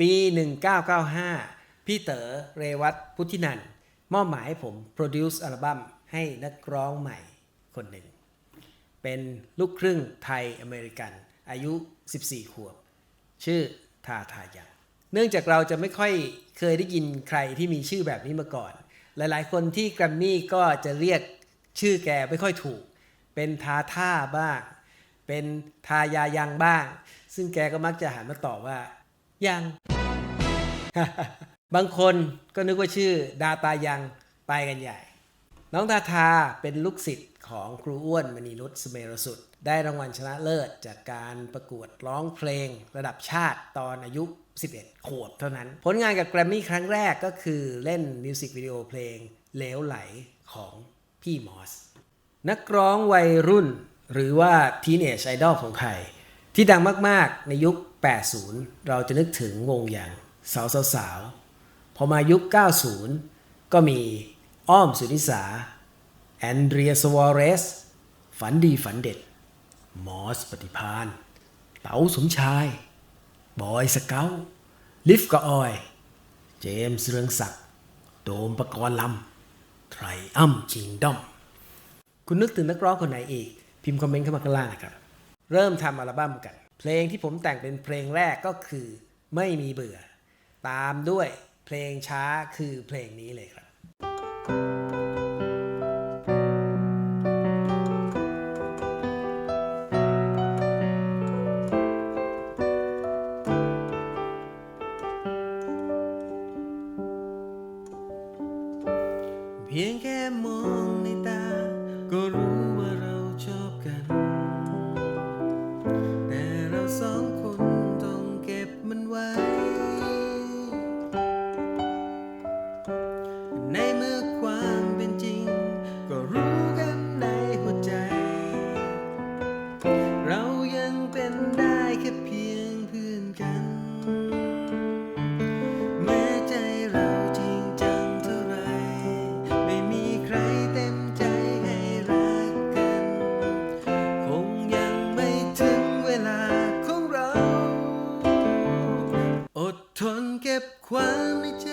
ปี 1995 พี่เต๋อเรวัตพุทธินันท์มอบหมายให้ผมโปรดิวซ์อัลบั้มให้นักร้องใหม่คนหนึ่ง เป็นลูกครึ่งไทยอเมริกัน อายุ 14 ขวบ ชื่อทาทายังเนื่องจากเราจะไม่ค่อยเคยได้ยินใครที่มีชื่อแบบนี้มาก่อน หลายๆ คนที่แกรมมี่ก็จะเรียกชื่อแกไม่ค่อยถูก เป็นทาท่าบ้าง เป็นทายายังบ้าง ซึ่งแกก็มักจะหันมาตอบว่า ยัง บางคนก็นึกว่าชื่อดาตายังไปกันใหญ่ น้องทาทาเป็นลูกศิษย์ของครูอ้วนมณีนุชสเมรสุด ได้รางวัลชนะเลิศจากการประกวดร้องเพลงระดับชาติตอนอายุ 11 ขวบเท่านั้น ผลงานกับแกรมมี่ครั้งแรกก็คือเล่นมิวสิกวิดีโอเพลงเหลวไหลของพี่มอส นักร้องวัยรุ่นหรือว่าทีเนจไอดอลของใครที่ดังมาก ๆ ในยุค 80 เราจะนึกถึงวงอย่างสาวสาวๆพอมายุค 90 ก็มีอ้อมสุนิสา แอนเดรียสวอเรส ฝันดีฝันเด็ด มอสปฏิพานเต๋าสมชาย บอยสเกลลิฟกับออย เจมส์เรืองศักดิ์โดมประกรณ์ลำไทรอัมคิงดอม คุณนึกถึงนักร้องคนไหนอีก พิมพ์คอมเมนต์เข้ามาข้างล่างนะครับ เริ่มทำอัลบั้มกัน เพลงที่ผมแต่งเป็นเพลงแรกก็คือไม่มีเบื่อ ตามด้วยเพลงช้าคือเพลงนี้เลยครับ ทนเก็บความในใจ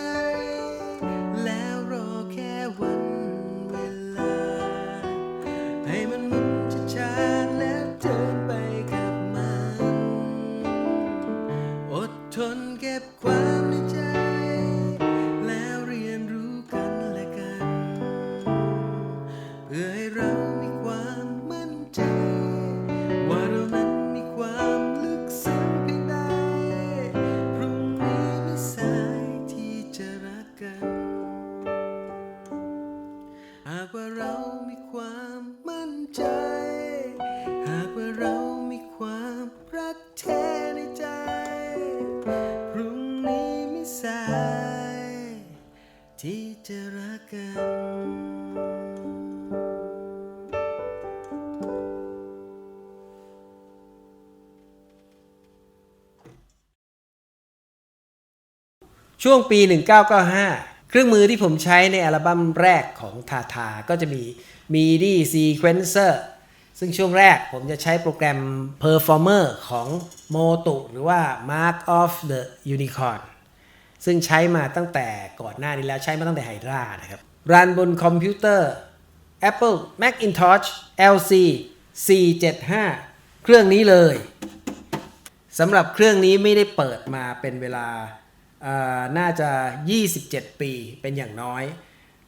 ช่วงปี 1995 เครื่องมือที่ผมใช้ในอัลบั้มแรกของทาทาก็จะมี MIDI Sequencer ซึ่งช่วงแรกผมจะใช้โปรแกรม Performer ของ Motu หรือว่า Mark of the Unicorn ซึ่งใช้มาตั้งแต่ก่อนหน้านี้แล้วใช้มาตั้งแต่ไฮรานะครับ รันบนคอมพิวเตอร์ Apple Macintosh LC 475 เครื่องนี้เลยสำหรับเครื่องนี้ไม่ได้เปิดมาเป็นเวลา น่าจะ 27 ปีเป็นอย่างน้อย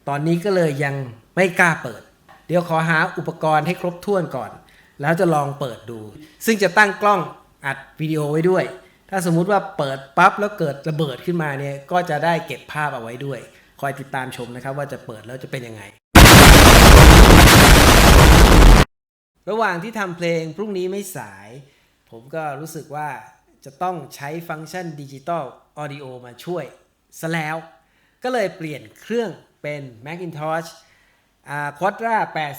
ตอนนี้ก็เลยยังไม่กล้าเปิด เดี๋ยวขอหาอุปกรณ์ให้ครบถ้วนก่อน แล้วจะลองเปิดดู ซึ่งจะตั้งกล้องอัดวิดีโอไว้ด้วย ถ้าสมมุติว่าเปิดปั๊บแล้วเกิดระเบิดขึ้นมาเนี่ย ก็จะได้เก็บภาพเอาไว้ด้วย คอยติดตามชมนะครับว่าจะเปิดแล้วจะเป็นยังไง ระหว่างที่ทำเพลงพรุ่งนี้ไม่สาย ผมก็รู้สึกว่าจะต้องใช้ฟังก์ชันดิจิตอล ออดิโอมาช่วยซะแล้ว ก็เลยเปลี่ยนเครื่องเป็น Macintosh อ่า Quadra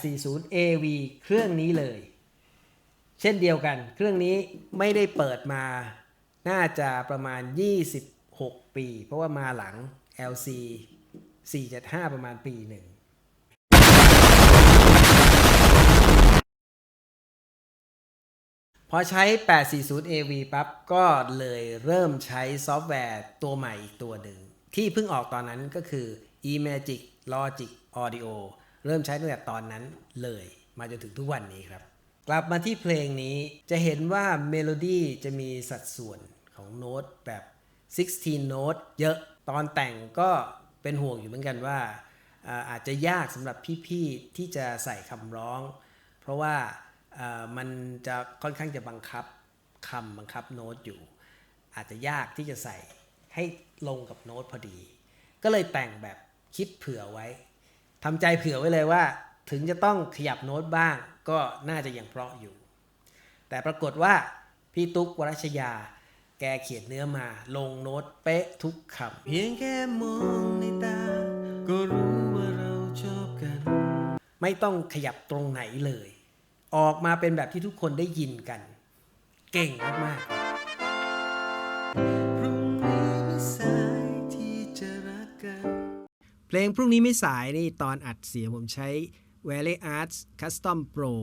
840 AV เครื่องนี้เลย เช่นเดียวกัน เครื่องนี้ไม่ได้เปิดมาน่าจะประมาณ 26 ปี เพราะว่ามาหลัง LC 475ประมาณปีหนึ่ง พอใช้ 840 AV ปั๊บก็เลยเริ่มใช้ซอฟต์แวร์ตัวใหม่อีกตัวหนึ่ง ที่เพิ่งออกตอนนั้นก็คือ eMagic Logic Audio เริ่มใช้ตั้งแต่ตอนนั้นเลยมาจนถึงทุกวันนี้ครับ กลับมาที่เพลงนี้จะเห็นว่าเมโลดี้จะมีสัดส่วนของโน้ตแบบ 16 โน้ตเยอะตอนแต่งก็เป็นห่วงอยู่เหมือนกันว่าอาจจะยากสำหรับพี่ ๆ ที่จะใส่คำร้อง เพราะว่า มันจะค่อนข้างจะบังคับคำบังคับโน้ตอยู่ อาจจะยากที่จะใส่ให้ลงกับโน้ตพอดี ก็เลยแต่งแบบคิดเผื่อไว้ทำใจเผื่อไว้เลยว่า ถึงจะต้องขยับโน้ตบ้าง ก็น่าจะยังเพราะอยู่ แต่ปรากฏว่าพี่ตุ๊กวรัชยา แกเขียนเนื้อมาลงโน้ตเป๊ะทุกคำเพียงแค่มองในตา ก็รู้ว่าเราชอบกัน ไม่ต้องขยับตรงไหนเลย ออกมาเป็นแบบที่ทุกคนได้ยินกัน เก่งมากๆพรุ่งนี้ไม่สายที่จะรักกัน เพลงพรุ่งนี้ไม่สายนี่ตอนอัดเสียงผมใช้ Valley Arts Custom Pro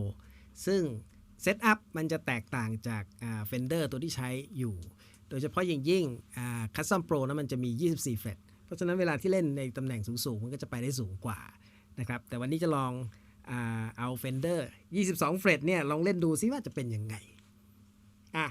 ซึ่งเซตอัพมันจะแตกต่างจากอ่า Fender ตัวที่ใช้อยู่ โดยเฉพาะอย่างยิ่งอ่า Custom Pro นั้นมันจะมี 24 เฟรตเพราะฉะนั้นเวลาที่เล่นในตำแหน่งสูงๆ มันก็จะไปได้สูงกว่านะครับ แต่วันนี้จะลอง เอาเอา Fender 22 เฟรดเนี่ยลองเล่นดูซิว่าจะเป็นยังไงอะ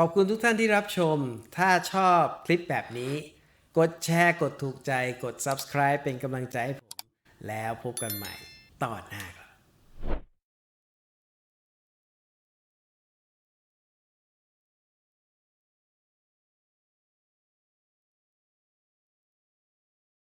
ขอบคุณทุกท่านที่รับชม ถ้าชอบคลิปแบบนี้ กดแชร์ กดถูกใจ กด subscribe เป็นกำลังใจให้ผม แล้วพบกันใหม่ตอนหน้าครับ